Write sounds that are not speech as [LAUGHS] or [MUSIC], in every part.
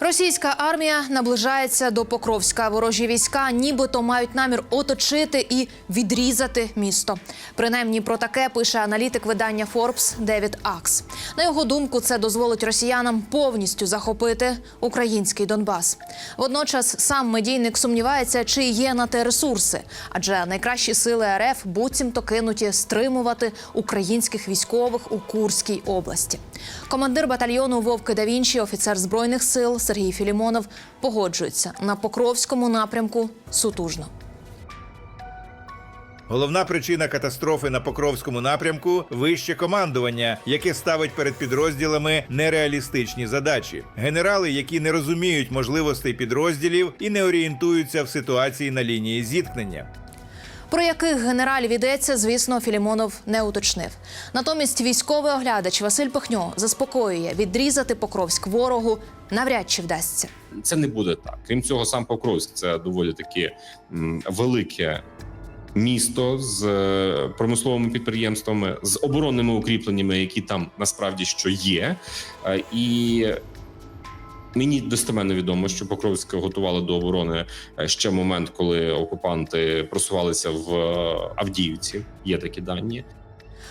Російська армія наближається до Покровська. Ворожі війська нібито мають намір оточити і відрізати місто. Принаймні про таке пише аналітик видання Forbes Девід Акс. На його думку, це дозволить росіянам повністю захопити український Донбас. Водночас сам медійник сумнівається, чи є на те ресурси, адже найкращі сили РФ буцімто кинуті стримувати українських військових у Курській області. Командир батальйону Вовки да Вінчі, офіцер збройних сил Сергій Філімонов погоджується на Покровському напрямку сутужно. Головна причина катастрофи на Покровському напрямку вище командування, яке ставить перед підрозділами нереалістичні задачі. Генерали, які не розуміють можливостей підрозділів і не орієнтуються в ситуації на лінії зіткнення. Про яких генералів йдеться, звісно, Філімонов не уточнив. Натомість військовий оглядач Василь Пихньо заспокоює, відрізати Покровськ ворогу навряд чи вдасться. це не буде так. Крім цього, сам Покровськ це доволі таки велике місто з е, промисловими підприємствами, з оборонними укріпленнями, які там насправді що є. Е, І мені достеменно відомо, що Покровське готували до оборони е, ще момент, коли окупанти просувалися в е, Авдіївці. Є такі дані.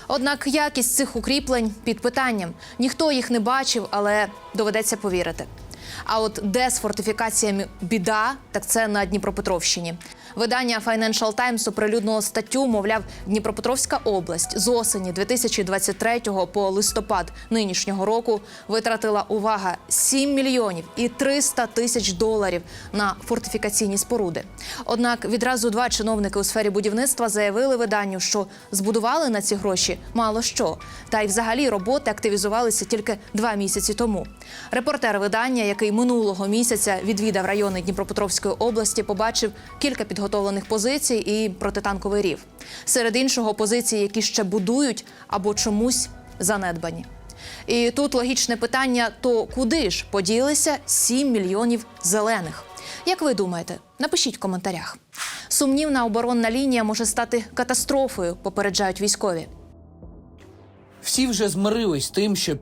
Однак якість цих укріплень під питанням. Ніхто їх не бачив, але доведеться повірити. А от де з фортифікаціями біда, так це на Дніпропетровщині. Видання Financial Times оприлюднило статтю, мовляв, Дніпропетровська область з осені 2023 по листопад нинішнього року витратила увага 7 мільйонів і 300 тисяч доларів на фортифікаційні споруди. Однак відразу два чиновники у сфері будівництва заявили виданню, що збудували на ці гроші мало що. Та й взагалі роботи активізувалися тільки два місяці тому. Репортер видання, який минулого місяця відвідав райони Дніпропетровської області, побачив кілька підготовлених позицій і протитанковий рів. Серед іншого позиції, які ще будують або чомусь занедбані. І тут логічне питання: то куди ж поділися 7 мільйонів зелених? Як ви думаєте? Напишіть в коментарях. Сумнівна оборонна лінія може стати катастрофою, попереджають військові. Всі вже змирились тим, що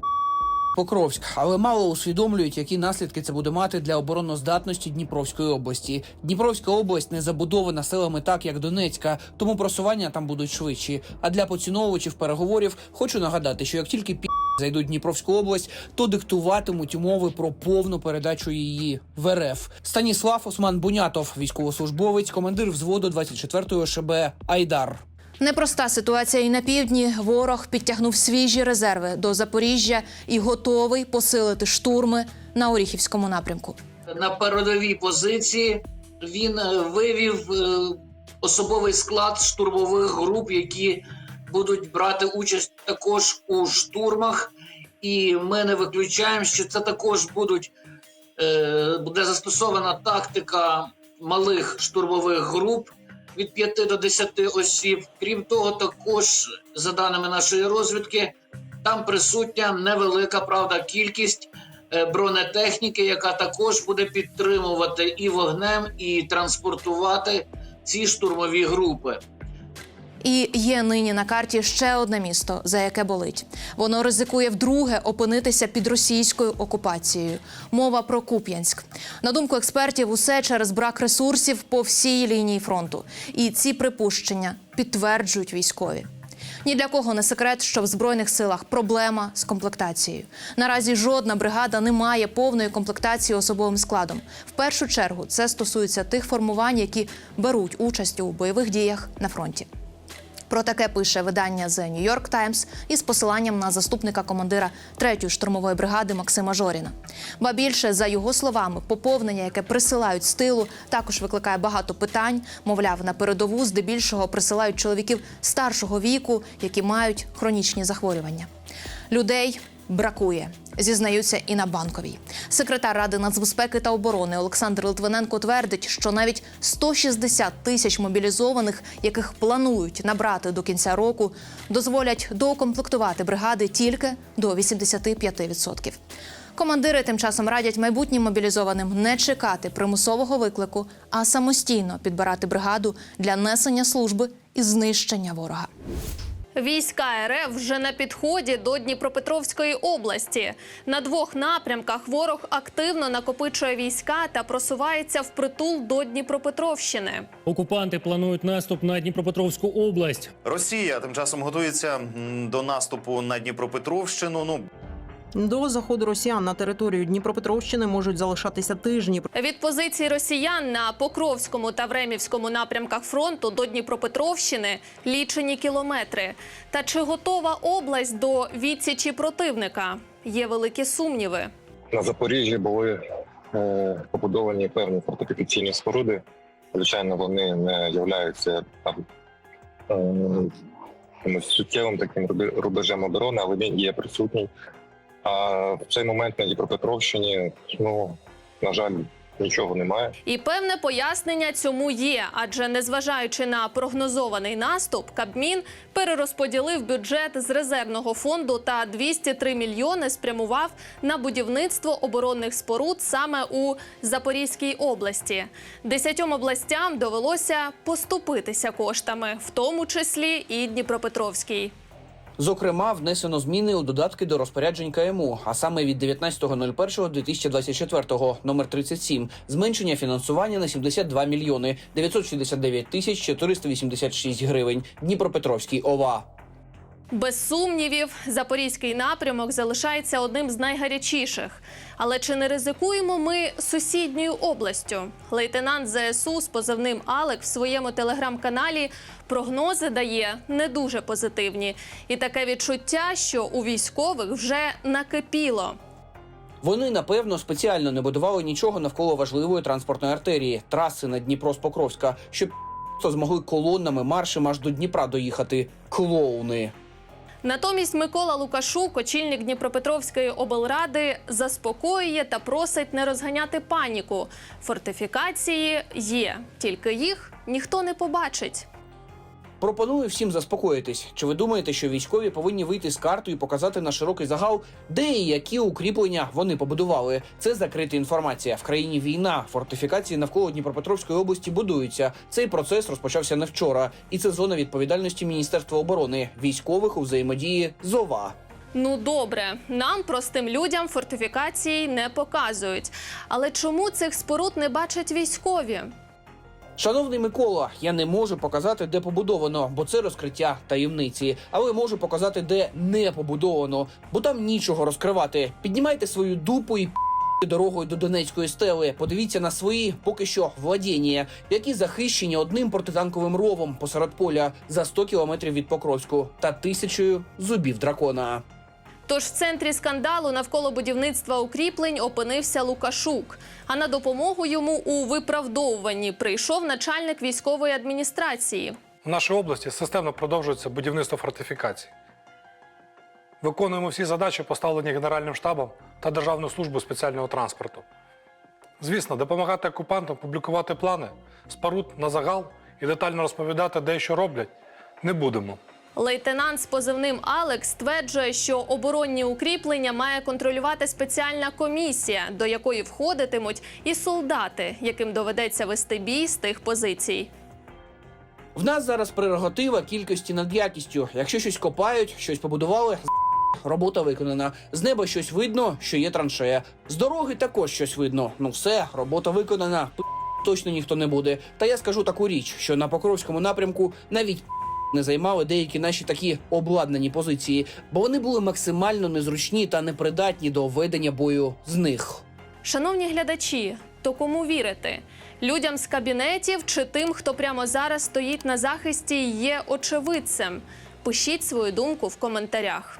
Покровськ, але мало усвідомлюють, які наслідки це буде мати для обороноздатності Дніпровської області. Дніпровська область не забудована селами так, як Донецька, тому просування там будуть швидші. А для поціновувачів переговорів хочу нагадати, що як тільки пі зайдуть в Дніпровську область, то диктуватимуть умови про повну передачу її в РФ. Станіслав Осман Бунятов, військовослужбовець, командир взводу 24-ї ШБ Айдар. Непроста ситуація і на півдні. Ворог підтягнув свіжі резерви до Запоріжжя і готовий посилити штурми на Оріхівському напрямку. на передовій позиції. Він е, вивів е, особовий склад штурмових груп, які будуть брати участь також у штурмах. І ми не виключаємо, що це також будуть е, буде застосована тактика малих штурмових груп від 5 до 10 осіб. Крім того, також за даними нашої розвідки, там присутня невелика правда кількість е, бронетехніки, яка також буде підтримувати і вогнем, і транспортувати ці штурмові групи. І є нині на карті ще одне місто, за яке болить. Воно ризикує вдруге опинитися під російською окупацією. Мова про Куп'янськ. На думку експертів, усе через брак ресурсів по всій лінії фронту. І ці припущення підтверджують військові. Ні для кого не секрет, що в збройних силах проблема з комплектацією. Наразі жодна бригада не має повної комплектації особовим складом. В першу чергу це стосується тих формувань, які беруть участь у бойових діях на фронті. Про таке пише видання The New York Times із посиланням на заступника командира 3-ї штурмової бригади Максима Жоріна. Ба більше, за його словами, поповнення, яке присилають з тилу, також викликає багато питань. Мовляв, на передову здебільшого присилають чоловіків старшого віку, які мають хронічні захворювання. Людей бракує. Зізнаються і на банковій. Секретар ради нацбезпеки та оборони Олександр Литвиненко твердить, що навіть 160 тисяч мобілізованих, яких планують набрати до кінця року, дозволять доукомплектувати бригади тільки до 85%. Командири тим часом радять майбутнім мобілізованим не чекати примусового виклику, а самостійно підбирати бригаду для несення служби і знищення ворога. Війська РФ вже на підході до Дніпропетровської області. На двох напрямках ворог активно накопичує війська та просувається в притул до Дніпропетровщини. Окупанти планують наступ на Дніпропетровську область. Росія тим часом готується до наступу на Дніпропетровщину. Ну До заходу росіян на територію Дніпропетровщини можуть залишатися тижні. Від позицій росіян на Покровському та Времівському напрямках фронту до Дніпропетровщини лічені кілометри. Та чи готова область до відсічі противника? Є великі сумніви. На Запоріжжі були е, побудовані певні фортифікаційні споруди. Звичайно, вони не являються там е, суттєвим таким рубежем оборони, але він є присутній. А в цей момент на Дніпропетровщині, ну на жаль, нічого немає. І певне пояснення цьому є, адже незважаючи на прогнозований наступ, Кабмін перерозподілив бюджет з резервного фонду та 203 мільйони спрямував на будівництво оборонних споруд саме у Запорізькій області. Десятьом областям довелося поступитися коштами, в тому числі і Дніпропетровській. Зокрема, внесено зміни у додатки до розпоряджень КМУ, а саме від 19.01.2024 номер 37, зменшення фінансування на 72 мільйони 969 тисяч 486 гривень. Дніпропетровський ОВА. Без сумнівів, запорізький напрямок залишається одним з найгарячіших. Але чи не ризикуємо ми сусідньою областю? Лейтенант ЗСУ з позивним Алек в своєму телеграм-каналі прогнози дає не дуже позитивні, і таке відчуття, що у військових вже накипіло. Вони напевно спеціально не будували нічого навколо важливої транспортної артерії траси на Дніпро з Покровська, щоб змогли колоннами маршем аж до Дніпра доїхати. Клоуни. Натомість Микола Лукашук, очільник Дніпропетровської облради, заспокоює та просить не розганяти паніку. Фортифікації є, тільки їх ніхто не побачить. Пропоную всім заспокоїтись. Чи ви думаєте, що військові повинні вийти з картою і показати на широкий загал, де і які укріплення вони побудували? Це закрита інформація. В країні війна. Фортифікації навколо Дніпропетровської області будуються. Цей процес розпочався не вчора, і це зона відповідальності Міністерства оборони військових у взаємодії з ОВА. Ну добре, нам, простим людям, фортифікації не показують. Але чому цих споруд не бачать військові? Шановний Микола, я не можу показати, де побудовано, бо це розкриття таємниці. Але можу показати, де не побудовано, бо там нічого розкривати. Піднімайте свою дупу і дорогою до Донецької стели. Подивіться на свої поки що владіння, які захищені одним протитанковим ровом посеред поля за 100 кілометрів від Покровську та тисячою зубів дракона. Тож в центрі скандалу навколо будівництва укріплень опинився Лукашук. А на допомогу йому у виправдовуванні прийшов начальник військової адміністрації. В нашій області системно продовжується будівництво фортифікацій. Виконуємо всі задачі, поставлені Генеральним штабом та Державною службою спеціального транспорту. Звісно, допомагати окупантам публікувати плани, споруд на загал і детально розповідати, де і що роблять, не будемо. Лейтенант з позивним Алекс стверджує, що оборонні укріплення має контролювати спеціальна комісія, до якої входитимуть і солдати, яким доведеться вести бій з тих позицій. В нас зараз прерогатива кількості над якістю. Якщо щось копають, щось побудували, [LAUGHS] робота виконана. З неба щось видно, що є траншея. З дороги також щось видно. Ну все, робота виконана. Точно ніхто не буде. Та я скажу таку річ, що на Покровському напрямку навіть не займали деякі наші такі обладнані позиції, бо вони були максимально незручні та непридатні до ведення бою з них. Шановні глядачі, то кому вірити? Людям з кабінетів чи тим, хто прямо зараз стоїть на захисті є очевидцем? Пишіть свою думку в коментарях.